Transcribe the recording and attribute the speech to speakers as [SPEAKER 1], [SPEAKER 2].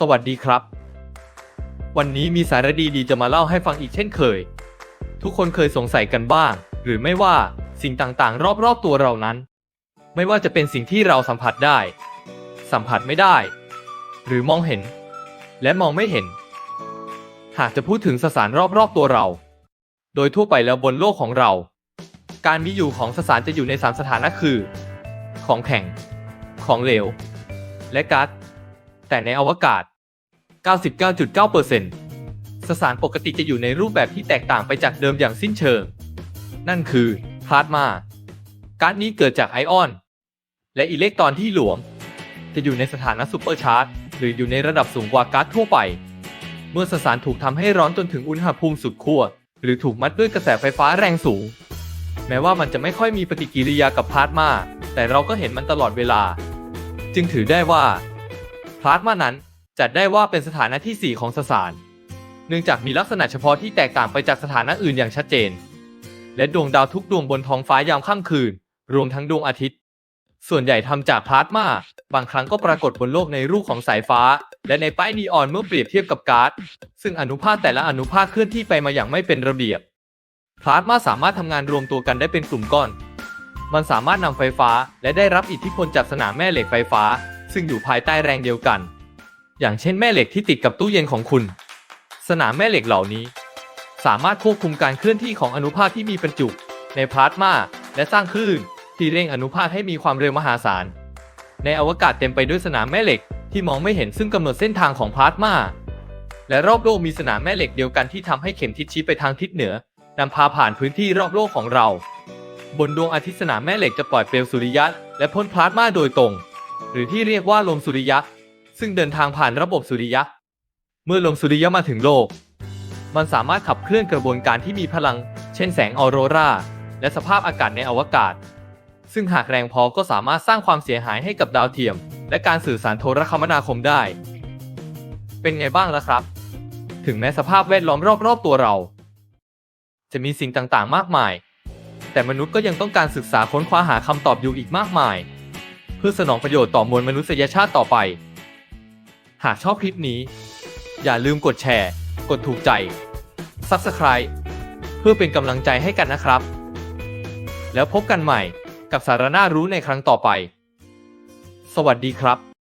[SPEAKER 1] สวัสดีครับ วันนี้มีสาระดีๆจะมาเล่าให้ฟังอีกเช่นเคย ทุกคนเคยสงสัยกันบ้าง หรือไม่ว่าสิ่งต่างๆ รอบๆตัวเรานั้น ไม่ว่าจะเป็นสิ่งที่เราสัมผัสได้ สัมผัสไม่ได้ หรือมองเห็น และมองไม่เห็น หากจะพูดถึงสสารรอบๆตัวเรา โดยทั่วไปแล้วบนโลกของเรา การมีอยู่ของสสารจะอยู่ในสามสถานะคือ ของแข็ง ของเหลว และก๊าซ แต่ในอวกาศ 99.9%สสารปกติจะอยู่ในรูปแบบที่แตกต่างไปจากเดิมอย่างสิ้นเชิง นั่นคือพลาสมาก๊าซนี้เกิดจากไอออน และอิเล็กตรอนที่หลวม จะอยู่ในสถานะซูเปอร์ชาร์จหรืออยู่ในระดับสูงกว่าก๊าซทั่วไป เมื่อสสารถูกทำให้ร้อนจนถึงอุณหภูมิสุดขั้วหรือถูกมัดด้วยกระแสไฟฟ้าแรงสูง แม้ว่ามันจะไม่ค่อยมีปฏิกิริยากับพลาสมา แต่เราก็เห็นมันตลอดเวลา จึงถือได้ว่า พลาสมานั้น จัดได้ว่าเป็นสถานะทีสี่ 4 ของสสาร เนื่องจากมีลักษณะเฉพาะที่แตกต่างไปจากสถานะอื่นอย่างชัดเจน และดวงดาวทุกดวงบนท้องฟ้ายามค่ำคืน รวมทั้งดวงอาทิตย์ ส่วนใหญ่ทำจากพลาสมา บางครั้งก็ปรากฏบนโลกในรูปของสายฟ้า และในป้ายนีออนเมื่อเปรียบเทียบกับก๊าซซึ่งอนุภาคแต่ละอนุภาคเคลื่อนที่ไปมาอย่างไม่เป็นระเบียบพลาสมาสามารถทำงานรวมตัวกันได้เป็นกลุ่มก้อน มันสามารถนำไฟฟ้าและได้รับอิทธิพลจากสนามแม่เหล็กไฟฟ้า ซึ่งอยู่ภายใต้แรงเดียวกัน อย่างเช่นแม่เหล็กที่ติดกับตู้เย็นของคุณ สนามแม่เหล็กเหล่านี้ สามารถควบคุมการเคลื่อนที่ของอนุภาคที่มีบรรจุในพลาสมาและสร้างคลื่นที่เร่งอนุภาคให้มีความเร็วมหาศาล ในอวกาศเต็มไปด้วยสนามแม่เหล็กที่มองไม่เห็นซึ่งกำหนดเส้นทางของพลาสมาและรอบโลกมีสนามแม่เหล็กเดียวกันที่ทำให้เข็มทิศชี้ไปทางทิศเหนือนำพาผ่านพื้นที่รอบโลกของเรา บนดวงอาทิตย์สนามแม่เหล็กจะปล่อยเปลวสุริยะและพ่นพลาสมาโดยตรง หรือที่เรียกว่าลมสุริยะ ซึ่งเดินทางผ่านระบบสุริยะ เมื่อลมสุริยะมาถึงโลก มันสามารถขับเคลื่อนกระบวนการที่มีพลัง เช่นแสงออโรราและสภาพอากาศในอวกาศ ซึ่งหากแรงพอก็สามารถสร้างความเสียหายให้กับดาวเทียม และการสื่อสารโทรคมนาคมได้ เป็นไงบ้างล่ะครับ ถึงแม้สภาพแวดล้อมรอบๆตัวเรา จะมีสิ่งต่างๆ มากมาย แต่มนุษย์ก็ยังต้องการศึกษาค้นคว้าหาคำตอบอยู่อีกมากมาย พื่อสนองประโยชน์ต่อมวลมนุษยชาติต่อไป หากชอบคลิปนี้ อย่าลืมกดแชร์ กดถูกใจ Subscribe เพื่อเป็นกำลังใจให้กันนะครับ แล้วพบกันใหม่กับสาระน่ารู้ในครั้งต่อไป สวัสดีครับ